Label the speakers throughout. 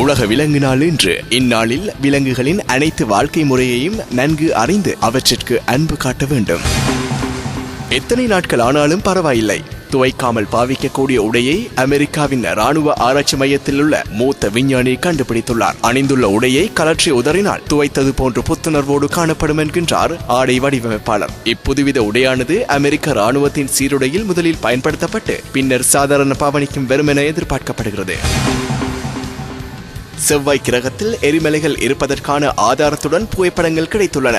Speaker 1: உலக விலங்கு நாள் என்று இந்நாளில் விலங்குகளின் அனைத்து வாழ்க்கை முறையையும் நன்கு அறிந்து அவற்றிற்கு அன்பு காட்ட வேண்டும். எத்தனை நாட்கள் ஆனாலும் பரவாயில்லை. துவைக்காமல் பாவிக்கக்கூடிய உடையை அமெரிக்காவின் ராணுவ ஆராய்ச்சி மையத்தில் உள்ள மூத்த விஞ்ஞானி கண்டுபிடித்துள்ளார். அணிந்துள்ள உடையை கலற்றி உதறினால் துவைத்தது போன்ற புத்துணர்வோடு காணப்படும் என்கின்றார் ஆடை வடிவமைப்பாளர். இப்புதுவித உடையானது அமெரிக்க ராணுவத்தின் சீருடையில் முதலில் பயன்படுத்தப்பட்டு பின்னர் சாதாரண பாவனைக்கும் வெறுமென எதிர்பார்க்கப்படுகிறது. செவ்வாய் கிரகத்தில் எரிமலைகள் இருப்பதற்கான ஆதாரத்துடன் புகைப்படங்கள் கிடைத்துள்ளன.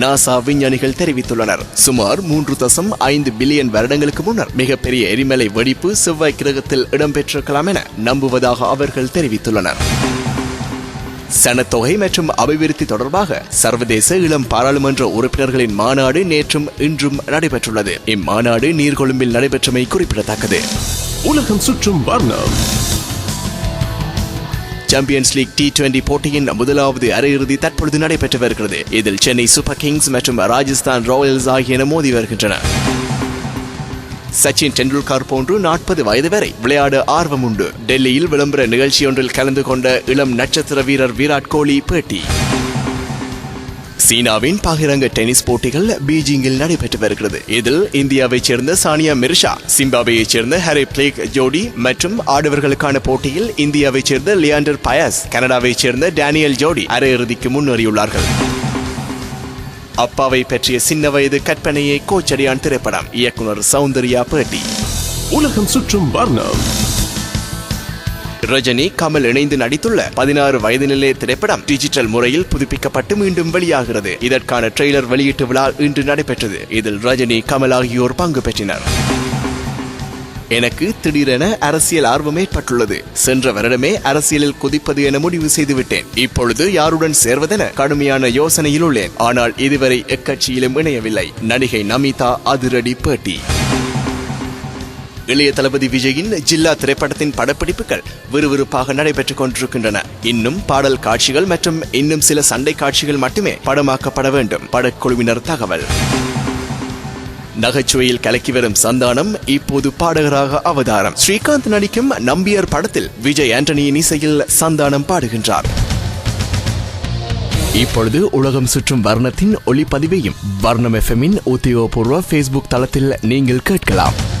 Speaker 1: நாசா விஞ்ஞானிகள் தெரிவித்துள்ளனர். சுமார் மூன்று தசம் ஐந்து பில்லியன் வருடங்களுக்கு முன்னர் மிகப்பெரிய எரிமலை வெடிப்பு செவ்வாய் கிரகத்தில் இடம்பெற்றிருக்கலாம் என நம்புவதாக அவர்கள் தெரிவித்துள்ளனர். சனத்தொகை மற்றும் அபிவிருத்தி தொடர்பாக சர்வதேச இளம் பாராளுமன்ற உறுப்பினர்களின் மாநாடு நேற்றும் இன்றும் நடைபெற்றுள்ளது. இம்மாநாடு நீர்கொழும்பில் நடைபெற்றமை குறிப்பிடத்தக்கது.
Speaker 2: உலகம் சுற்றும் வர்ணம்.
Speaker 1: சாம்பியன்ஸ் லீக் டி டுவெண்டி போட்டியின் முதலாவது அரையிறுதி தற்பொழுது நடைபெற்று வருகிறது இதில் சென்னை சூப்பர் கிங்ஸ் மற்றும் ராஜஸ்தான் ராயல்ஸ் ஆகியன மோதி வருகின்றன. சச்சின் டெண்டுல்கர் போன்று நாற்பது வயது வரை விளையாட ஆர்வம் உண்டு. டெல்லியில் விளம்பர நிகழ்ச்சியொன்றில் கலந்து கொண்ட இளம் நட்சத்திர வீரர் விராட் கோலி பேட்டி. சீனாவின் பகிரங்க டென்னிஸ் போட்டிகள் பீஜிங்கில் நடைபெற்று வருகிறது இதில் இந்தியாவைச் சேர்ந்த சானியா மிர்ஷா சிம்பாபேயைச் சேர்ந்த ஹரி பிளேக் ஜோடி மற்றும் ஆடவர்களுக்கான போட்டியில் இந்தியாவைச் சேர்ந்த லியாண்டர் பயஸ் கனடாவைச் சேர்ந்த டேனியல் ஜோடி அரையிறுதிக்கு முன்னேறியுள்ளார்கள். அப்பாவை பற்றிய சின்ன வயது கற்பனையை கோச்சடியான் திரைப்படம் இயக்குனர் சௌந்தர்யா பேட்டி.
Speaker 2: உலகம் சுற்றும் வர்ணம்.
Speaker 1: ரஜினி கமல் இணைந்து நடித்துள்ள பதினாறு வயது நிலைய திரைப்படம் டிஜிட்டல் முறையில் புதுப்பிக்கப்பட்டு மீண்டும் வெளியாகிறது. இதற்கான ட்ரெய்லர் வெளியீட்டு விழா இன்று நடைபெற்றது. இதில் ரஜினி கமல் ஆகியோர் பங்கு பெற்றனர். எனக்கு திடீரென அரசியல் ஆர்வம் ஏற்பட்டுள்ளது. சென்ற வருடமே அரசியலில் குதிப்பது என முடிவு செய்துவிட்டேன். இப்பொழுது யாருடன் சேர்வதென கடுமையான யோசனையில் உள்ளேன். ஆனால் இதுவரை எக்கட்சியிலும் இணையவில்லை. நடிகை நமிதா அதிரடி பேட்டி. இளைய தளபதி விஜயின் ஜில்லா திரைப்படத்தின் படப்பிடிப்புகள் விறுவிறுப்பாக நடைபெற்றுக் கொண்டிருக்கின்றன. இன்னும் பாடல் காட்சிகள் மற்றும் இன்னும் சில சண்டை காட்சிகள் மட்டுமே படமாக்கப்பட வேண்டும். படக்குழுவினர் தகவல். நகைச்சுவையில் கலக்கி வரும் சந்தானம் இப்போது பாடகராக அவதாரம். ஸ்ரீகாந்த் நடிக்கும் நம்பியர் படத்தில் விஜய் ஆண்டனியின் இசையில் சந்தானம் பாடுகின்றார். இப்பொழுது உலகம் சுற்றும் வர்ணத்தின் ஒளிப்பதிவையும் வர்ணம் எஃப்எம்மின் உத்தியோகபூர்வ ஃபேஸ்புக் தளத்தில் நீங்கள் கேட்கலாம்.